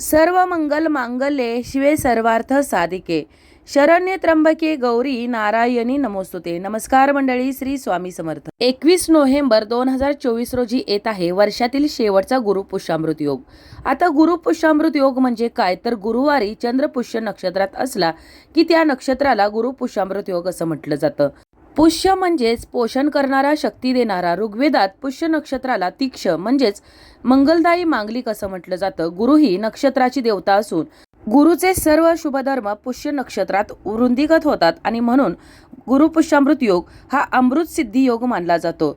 सर्व मंगल मांगल्ये शिवे सर्वार्थ साधिके. शरण्य त्र्यंबके गौरी नारायणी नमोस्तुते. नमस्कार मंडळी श्री स्वामी समर्थ. एकवीस नोव्हेंबर दोन हजार चोवीस रोजी येत आहे वर्षातील शेवटचा गुरुपुष्यामृत योग. आता गुरु पुष्यामृत योग म्हणजे काय? तर गुरुवारी चंद्रपुष्य नक्षत्रात असला की त्या नक्षत्राला गुरु पुष्यामृत योग असं म्हटलं जातं. पुष्य म्हणजेच पोषण करणारा शक्ती देणारा ऋग्वेदात पुष्य नक्षत्राला तीक्ष म्हणजेच मंगलदायी मांगलिक असं म्हटलं जातं. गुरु ही नक्षत्राची देवता असून गुरुचे सर्व शुभधर्म पुष्य नक्षत्रात वृंदीगत होतात आणि म्हणून गुरुपुष्यामृत योग हा अमृत सिद्धी योग मानला जातो.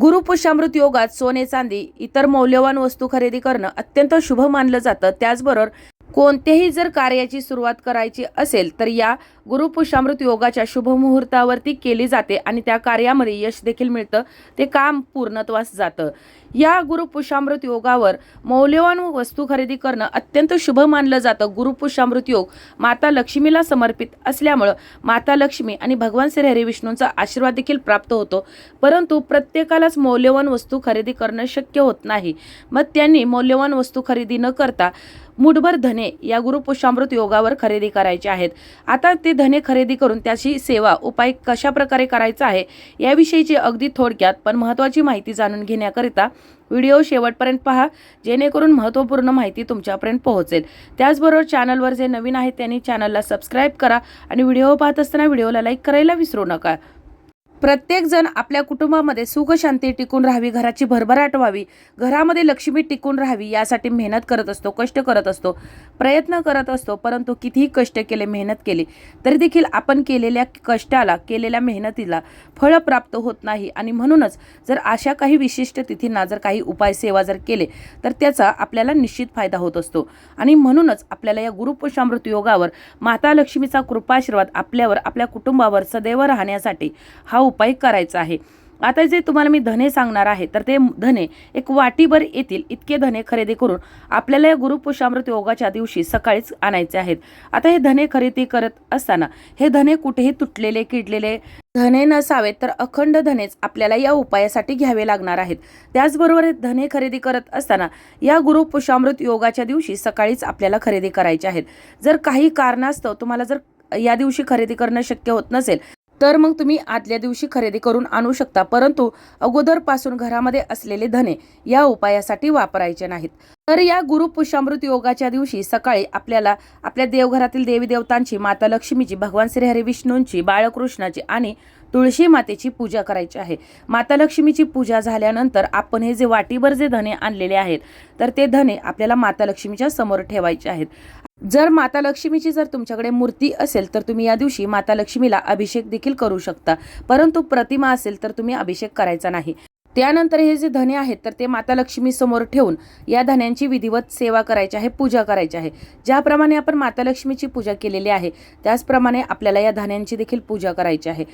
गुरुपुष्यामृत योगात सोने चांदी इतर मौल्यवान वस्तू खरेदी करणं अत्यंत शुभ मानलं जातं. त्याचबरोबर कोणत्याही जर कार्याची सुरुवात करायची असेल तर या गुरुपुष्यामृत योगाच्या शुभ मुहूर्तावरती केली जाते आणि त्या कार्यामध्ये यश देखील मिळतं. ते काम पूर्णत्वास जातं. या गुरुपुषामृत योगावर मौल्यवान वस्तू खरेदी करणं अत्यंत शुभ मानलं जातं. गुरुपुषामृत योग माता लक्ष्मीला समर्पित असल्यामुळं माता लक्ष्मी आणि भगवान श्री हरी विष्णूंचा आशीर्वाद देखील प्राप्त होतो. परंतु प्रत्येकालाच मौल्यवान वस्तू खरेदी करणं शक्य होत नाही. मग त्यांनी मौल्यवान वस्तू खरेदी न करता मुठभर धने या गुरुपुषामृत योगावर खरेदी करायचे आहेत. आता ते धने खरेदी करून त्याची सेवा उपाय कशा प्रकारे करायचा आहे याविषयीची अगदी थोडक्यात पण महत्त्वाची माहिती जाणून घेण्याकरिता व्हिडिओ शेवटपर्यंत पहा जेणेकरून महत्त्वपूर्ण माहिती तुमच्यापर्यंत पोहोचेल. त्याचबरोबर चॅनलवर जे नवीन आहेत त्यांनी चॅनलला सबस्क्राईब करा आणि व्हिडिओ पाहत असताना व्हिडिओला लाईक करायला विसरू नका. प्रत्येकजण आपल्या कुटुंबामध्ये सुख शांती टिकून राहावी घराची भरभराट व्हावी घरामध्ये लक्ष्मी टिकून राहावी यासाठी मेहनत करत असतो कष्ट करत असतो प्रयत्न करत असतो परंतु कितीही कष्ट केले मेहनत केली तरी देखील आपण केलेल्या कष्टाला केलेल्या मेहनतीला फळ प्राप्त होत नाही. आणि म्हणूनच जर अशा काही विशिष्ट तिथींना जर काही उपाय सेवा जर केले तर त्याचा आपल्याला निश्चित फायदा होत असतो. आणि म्हणूनच आपल्याला या गुरुपुषामृत योगावर माता लक्ष्मीचा कृपाशीर्वाद आपल्यावर आपल्या कुटुंबावर सदैव राहण्यासाठी हा उपाय करायचा आहे. आता जे तुम्हाला मी धने सांगणार आहे तर ते धने एक वाटीभर येतील इतके धने खरेदी करून आपल्याला या गुरुपुषामृत योगाच्या दिवशी सकाळीच आणायचे आहेत. आता हे धने खरेदी करत असताना हे धने कुठेही तुटलेले किडलेले धने नसावेत तर अखंड धनेच आपल्याला या उपायासाठी घ्यावे लागणार आहेत. त्याचबरोबर धने खरेदी करत असताना या गुरुपुषामृत योगाच्या दिवशी सकाळीच आपल्याला खरेदी करायचे आहेत. जर काही कारणास्तव तुम्हाला जर या दिवशी खरेदी करणं शक्य होत नसेल तर मग तुम्ही आदल्या दिवशी खरेदी करून आणू शकता परंतु अगोदरपासून घरामध्ये असलेले धने या उपायासाठी वापरायचे नाहीत. तर या गुरुपुषामृत योगाच्या दिवशी सकाळी आपल्याला आपल्या देवघरातील देवी देवतांची माता लक्ष्मीची भगवान श्रीहरी विष्णूंची बाळकृष्णाची आणि तुळशी मातेची पूजा करायची आहे. माता लक्ष्मीची पूजा झाल्यानंतर आपण हे जे वाटीभर जे धने आणलेले आहेत तर ते धने आपल्याला माता लक्ष्मीच्या समोर ठेवायचे आहेत. जर माता लक्ष्मीची जर तुमच्याकडे मूर्ती असेल तर तुम्ही या दिवशी माता लक्ष्मीला अभिषेक देखील करू शकता. परंतु प्रतिमा असेल तर तुम्ही अभिषेक करायचा नाही. त्यानंतर हे जे धने आहेत तर ते माता लक्ष्मी समोर ठेवून या धन्यांची विधिवत सेवा करायची आहे पूजा करायची आहे. ज्याप्रमाणे आपण माता लक्ष्मीची पूजा केलेली आहे त्याचप्रमाणे आपल्याला या धन्यांची देखील पूजा करायची आहे.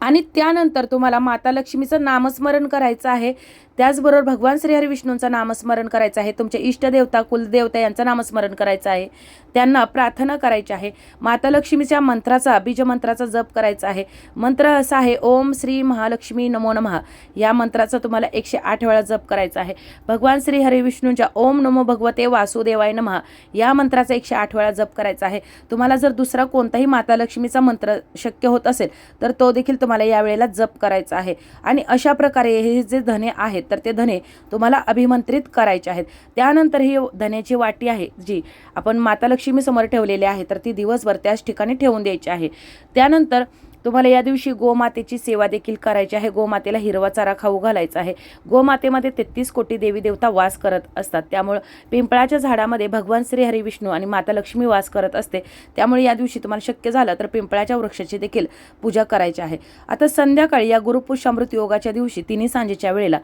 आणि त्यानंतर तुम्हाला माता लक्ष्मीचं नामस्मरण करायचं आहे. त्याचबरोबर भगवान श्रीहरी विष्णूंचं नामस्मरण करायचं आहे. तुमचे इष्टदेवता कुलदेवता यांचं नामस्मरण करायचं आहे. त्यांना प्रार्थना करायची आहे. माता लक्ष्मीच्या मंत्राचा बीजमंत्राचा जप करायचा आहे. मंत्र असा आहे ओम श्री महालक्ष्मी नमो नमः. या मंत्राचा तुम्हाला एकशे आठ वेळा जप करायचा आहे. भगवान श्री हरी विष्णूंच्या ओम नमो भगवते वासुदेवाय नमः. या मंत्राचा एकशे आठ वेळा जप करायचा आहे. तुम्हाला जर दुसरा कोणताही माता लक्ष्मीचा मंत्र शक्य होत असेल तर तो देखील तुम्हाला यावेळेला जप करायचा आहे. आणि अशा प्रकारे हे जे धने आहेत तर ते धने तुम्हाला अभिमंत्रित करायचे आहेत. त्यानंतर ही धन्याची वाटी आहे जी आपण माता लक्ष्मी समोर ठेवलेली आहे तर ती दिवसभर त्याच ठिकाणी ठेवून द्यायची आहे. त्यानंतर तुम्हाला या दिवशी गोमातेची सेवा देखील करायची आहे. गोमातेला हिरवा चारा खाऊ घालायचा आहे. गोमातेमध्ये तेहतीस कोटी देवी देवता वास करत असतात. त्यामुळं पिंपळाच्या झाडामध्ये भगवान श्री हरी विष्णू आणि माता लक्ष्मी वास करत असते. त्यामुळे या दिवशी तुम्हाला शक्य झालं तर पिंपळाच्या वृक्षाची देखील पूजा करायची आहे. आता संध्याकाळी या गुरुपुष्यामृत योगाच्या दिवशी तिन्ही सांजेच्या वेळेला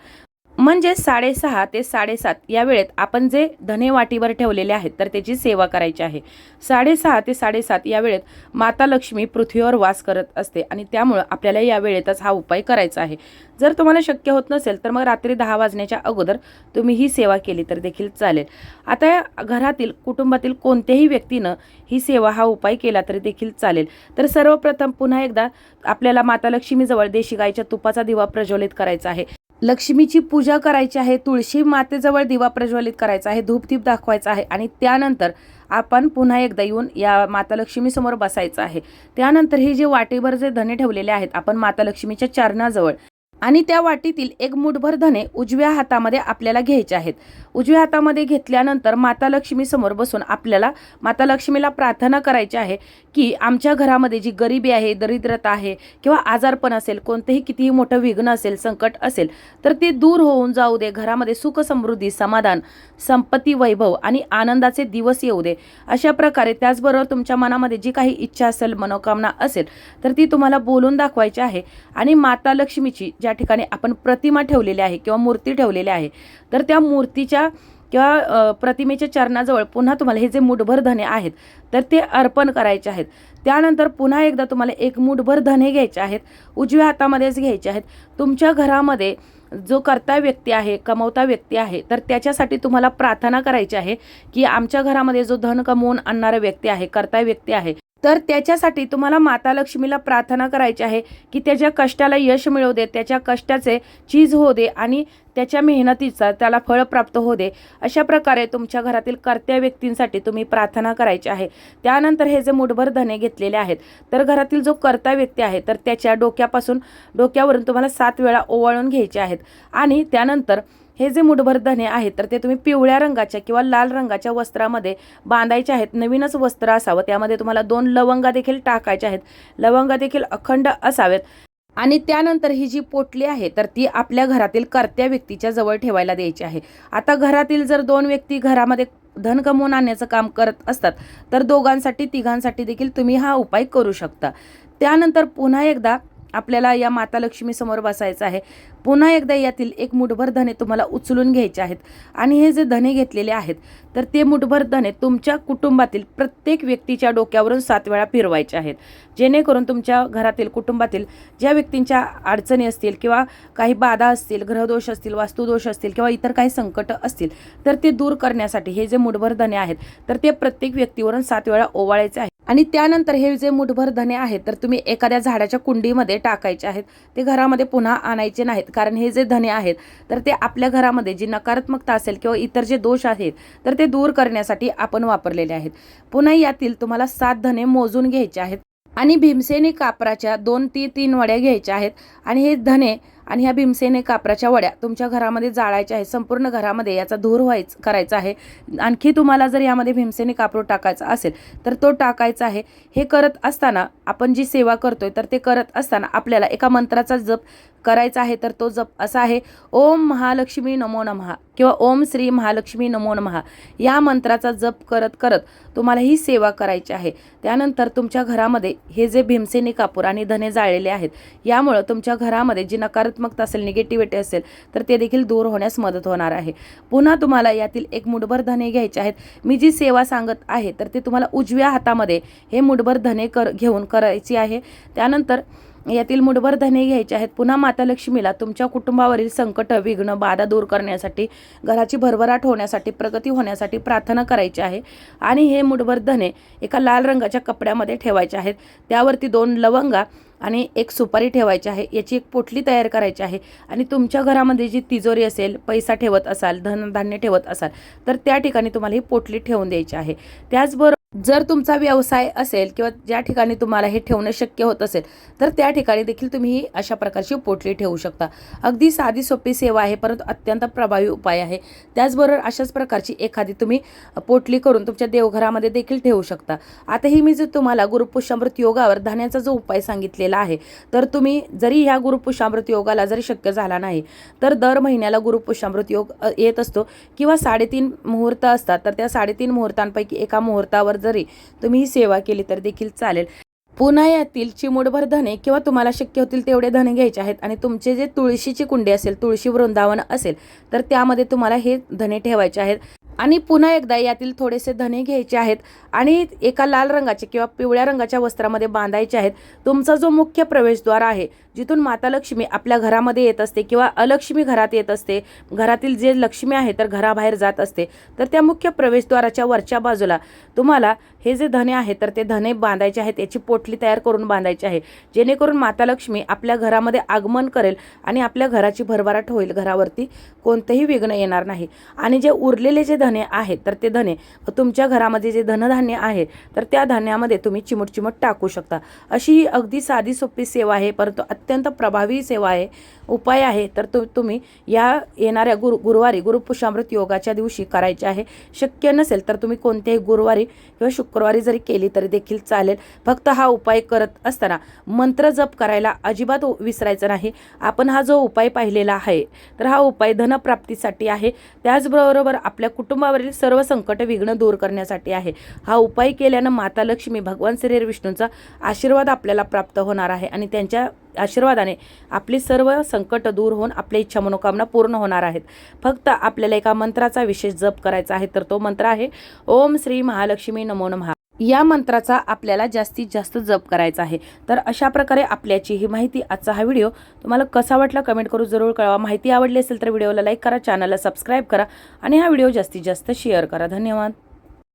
म्हणजे साडेसहा ते साडेसात या वेळेत आपण जे धने वाटीवर ठेवलेले आहेत तर त्याची सेवा करायची आहे. साडेसहा ते साडेसात या वेळेत माता लक्ष्मी पृथ्वीवर वास करत असते आणि त्यामुळं आपल्याला या वेळेतच हा उपाय करायचा आहे. जर तुम्हाला शक्य होत नसेल तर मग रात्री दहा वाजण्याच्या अगोदर तुम्ही ही सेवा केली तर देखील चालेल. आता घरातील कुटुंबातील कोणत्याही व्यक्तीनं ही सेवा हा उपाय केला तरी देखील चालेल. तर सर्वप्रथम पुन्हा एकदा आपल्याला माता लक्ष्मीजवळ देशी गाईच्या तुपाचा दिवा प्रज्वलित करायचा आहे. लक्ष्मीची पूजा करायची आहे तुळशी मातेजवळ दिवा प्रज्वलित करायचा आहे धूपदीप दाखवायचा आहे आणि त्यानंतर आपण पुन्हा एकदा येऊन या माता लक्ष्मीसमोर बसायचं आहे. त्यानंतर हे जे वाटेभर जे धने ठेवलेले आहेत आपण माता लक्ष्मीच्या चरणाजवळ आणि त्या वाटीतील एक मुठभर धने उजव्या हातामध्ये आपल्याला घ्यायचे आहेत. उजव्या हातामध्ये घेतल्यानंतर माता लक्ष्मीसमोर बसून आपल्याला माता लक्ष्मीला प्रार्थना करायची आहे की आमच्या घरामध्ये जी गरिबी आहे दरिद्रता आहे किंवा आजारपण असेल कोणतेही कितीही मोठं विघ्न असेल संकट असेल तर ते दूर होऊन जाऊ दे. घरामध्ये सुख समृद्धी समाधान संपत्ती वैभव आणि आनंदाचे दिवस येऊ दे. अशा प्रकारे त्याचबरोबर तुमच्या मनामध्ये जी काही इच्छा असेल मनोकामना असेल तर ती तुम्हाला बोलून दाखवायची आहे. आणि माता लक्ष्मीची ज्या ठिकाणी आपण प्रतिमा ठेवलेली आहे किंवा मूर्ती ठेवलेली आहे तर त्या मूर्तीच्या किंवा प्रतिमेच्या चरणाजवळ पुन्हा तुम्हाला हे जे मुठभर धने आहेत तर ते अर्पण करायचे आहेत. त्यानंतर पुन्हा एकदा तुम्हाला एक मुठभर धने घ्यायचे आहेत उजव्या हातामध्येच घ्यायचे आहेत. तुमच्या घरामध्ये जो करता व्यक्ती आहे कमवता व्यक्ती आहे तर त्याच्यासाठी तुम्हाला प्रार्थना करायची आहे की आमच्या घरामध्ये जो धन कमवून आणणारा व्यक्ती आहे करता व्यक्ती आहे तर त्याच्यासाठी तुम्हाला माता लक्ष्मीला प्रार्थना करायची आहे की त्याच्या कष्टाला यश मिळवू दे त्याच्या कष्टाचे चीज होऊ दे आणि त्याच्या मेहनतीचा त्याला फळ प्राप्त होऊ दे. अशा प्रकारे तुमच्या घरातील कर्त्या व्यक्तींसाठी तुम्ही प्रार्थना करायची आहे. त्यानंतर हे जे मुठभर धने घेतलेले आहेत तर घरातील जो कर्ता व्यक्ती आहे तर त्याच्या डोक्यापासून डोक्यावरून तुम्हाला सात वेळा ओवाळून घ्यायचे आहेत. आणि त्यानंतर हे जे मुठभर धने आहेत तर ते तुम्ही पिवळ्या रंगाच्या किंवा लाल रंगाच्या वस्त्रामध्ये बांधायचे आहेत. नवीनच वस्त्र असावं. त्यामध्ये तुम्हाला दोन लवंगा देखील टाकायच्या आहेत. लवंगा देखील अखंड असावेत. आणि त्यानंतर ही जी पोटली आहे तर ती आपल्या घरातील कर्त्या व्यक्तीच्या जवळ ठेवायला द्यायची आहे. आता घरातील जर दोन व्यक्ती घरामध्ये धन कमवून आणण्याचं काम करत असतात तर दोघांसाठी तिघांसाठी देखील तुम्ही हा उपाय करू शकता. त्यानंतर पुन्हा एकदा आपल्याला या माता लक्ष्मीसमोर बसायचं आहे. पुन्हा एकदा यातील एक मुठभर धने तुम्हाला उचलून घ्यायचे आहेत. आणि हे जे धने घेतलेले आहेत तर ते मुठभर धने तुमच्या कुटुंबातील प्रत्येक व्यक्तीच्या डोक्यावरून सात वेळा फिरवायचे आहेत. जेणेकरून तुमच्या घरातील कुटुंबातील ज्या व्यक्तींच्या अडचणी असतील किंवा काही बाधा असतील ग्रहदोष असतील वास्तुदोष असतील किंवा इतर काही संकट असतील तर ते दूर करण्यासाठी हे जे मुठभर धने आहेत तर ते प्रत्येक व्यक्तीवरून सात वेळा ओवाळायचे आहे आणि त्यानंतर हे जे मुठभर धने आहेत तर तुम्ही एखाद्या झाडाच्या कुंडीमध्ये टाकायचे आहेत. ते घरामध्ये पुन्हा आणायचे नाहीत कारण हे जे धने आहेत तर ते आपल्या घरामध्ये जी नकारात्मकता असेल किंवा इतर जे दोष आहेत तर ते दूर करण्यासाठी आपण वापरलेले आहेत. पुन्हा यातील तुम्हाला सात धने मोजून घ्यायचे आहेत आणि भीमसेनी कापराच्या दोन ती तीन वड्या घ्यायच्या आहेत. आणि हे धने आणि ह्या भीमसेनी कापराच्या वड्या तुमच्या घरामध्ये जाळायच्या आहे संपूर्ण घरामध्ये याचा धूर व्हायच करायचा आहे. आणखी तुम्हाला जर यामध्ये भीमसेनी कापूर टाकायचा असेल तर तो टाकायचा आहे. हे करत असताना आपण जी सेवा करतोय तर ते करत असताना आपल्याला एका मंत्राचा जप करायचा आहे तर तो जप असा आहे ओम महालक्ष्मी नमो नमहा किंवा ओम श्री महालक्ष्मी नमो नमहा या मंत्राचा जप करत करत तुम्हाला ही सेवा करायची आहे. त्यानंतर तुमच्या घरामध्ये हे जे भीमसेनी कापूर आणि धने जाळलेले आहेत यामुळं तुमच्या घरामध्ये जी नकारात्मकता असेल निगेटिव्हिटी असेल तर ते देखील दूर होण्यास मदत होणार आहे. पुन्हा तुम्हाला यातील एक मुठभर धने घ्यायचे आहेत. मी जी सेवा सांगत आहे तर ते तुम्हाला उजव्या हातामध्ये हे मुठभर धने कर घेऊन करायची आहे. त्यानंतर यातील मुठभर धने घ्यायचे आहेत. पुन्हा माता लक्ष्मीला तुमच्या कुटुंबावरील संकट विघ्न बाधा दूर करण्यासाठी घराची भरभराट होण्यासाठी प्रगती होण्यासाठी प्रार्थना करायची आहे. आणि हे मुठभर धने एका लाल रंगाच्या कपड्यामध्ये ठेवायचे आहेत. त्यावरती दोन लवंगा आणि एक सुपारी ठेवायची आहे. याची एक पोटली तयार करायची आहे. आणि तुमच्या घरामध्ये जी तिजोरी असेल पैसा ठेवत असाल धनधान्य ठेवत असाल तर त्या ठिकाणी तुम्हाला ही पोटली ठेवून द्यायची आहे. त्याचबरोबर जर तुमचा व्यवसाय असेल किंवा ज्या ठिकाणी तुम्हाला हे ठेवणं शक्य होत असेल तर त्या ठिकाणी देखील तुम्ही अशा प्रकारची पोटली ठेवू शकता. अगदी साधी सोपी सेवा आहे परंतु अत्यंत प्रभावी उपाय आहे. त्याचबरोबर अशाच प्रकारची एखादी तुम्ही पोटली करून तुमच्या देवघरामध्ये देखील ठेवू शकता. आताही मी जर तुम्हाला गुरुपुष्यामृत योगावर धान्याचा जो उपाय सांगितलेला आहे तर तुम्ही जरी ह्या गुरुपुष्यामृत योगाला जरी शक्य झाला नाही तर दर महिन्याला गुरुपुष्यामृत योग येत असतो. किंवा साडेतीन मुहूर्त असतात तर त्या साडेतीन मुहूर्तांपैकी एका मुहूर्तावर जरी तुम्ही ही सेवा केली तर देखील चालेल. पुन्हा यातील चिमूटभर धने किंवा तुम्हाला शक्य होतील तेवढे धने घ्यायचे आहेत आणि तुमचे जे तुळशीची कुंडी असेल तुळशी वृंदावन असेल तर त्यामध्ये तुम्हाला हे धने ठेवायचे आहेत. आणि पुन्हा एकदा यातील थोडेसे धने घ्यायचे आहेत आणि एका लाल रंगाचे किंवा पिवळ्या रंगाच्या वस्त्रामध्ये बांधायचे आहेत. तुमचा जो मुख्य प्रवेशद्वार आहे जिथून माता लक्ष्मी आपल्या घरामध्ये येत असते किंवा अलक्ष्मी घरात येत असते घरातील जे लक्ष्मी आहे तर घराबाहेर जात असते तर त्या मुख्य प्रवेशद्वाराच्या वरच्या बाजूला तुम्हाला हे जे धने आहे तर ते धने बांधायचे आहेत याची पोटली तयार करून बांधायची आहे. जेणेकरून माता लक्ष्मी आपल्या घरामध्ये आगमन करेल आणि आपल्या घराची भरभराट होईल घरावरती कोणतंही विघ्न येणार नाही. आणि जे उरलेले जे धने आहेत तर ते धने तुमच्या घरामध्ये जे धनधान्य आहे तर त्या धान्यामध्ये तुम्ही चिमूट चिमूट टाकू शकता. अशी ही अगदी साधी सोपी सेवा आहे परंतु अत्यंत प्रभावी सेवा आहे उपाय आहे तर तो तुम्ही या येणाऱ्या गुरु गुरुवारी गुरुपुषामृत योगाच्या दिवशी करायचे आहे. शक्य नसेल तर तुम्ही कोणत्याही गुरुवारी किंवा शुक्रवारी जरी केली तरी देखील चालेल. फक्त हा उपाय करत असताना मंत्र जप करायला अजिबात विसरायचं नाही. आपण हा जो उपाय पाहिलेला आहे तर हा उपाय धनप्राप्तीसाठी आहे. त्याचबरोबर आपल्या कुटुंबावरील सर्व संकट विघ्न दूर करण्यासाठी आहे. हा उपाय केल्यानं माता लक्ष्मी भगवान श्री विष्णूंचा आशीर्वाद आपल्याला प्राप्त होणार आहे आणि त्यांच्या आशीर्वादाने आपली सर्व संकट दूर होऊन आपल्या इच्छा मनोकामना पूर्ण होणार आहेत. फक्त आपल्याला एका मंत्राचा विशेष जप करायचा आहे तर तो मंत्र आहे ओम श्री महालक्ष्मी नमो नमः. या मंत्राचा आपल्याला जास्तीत जास्त जप करायचा आहे. तर अशा प्रकारे आपल्याची ही माहिती आजचा हा व्हिडिओ. तुम्हाला कसा वाटला कमेंट करून जरूर कळवा. माहिती आवडली असेल तर व्हिडिओला लाईक करा चॅनलला सबस्क्राईब करा आणि हा व्हिडिओ जास्तीत जास्त शेअर करा. धन्यवाद.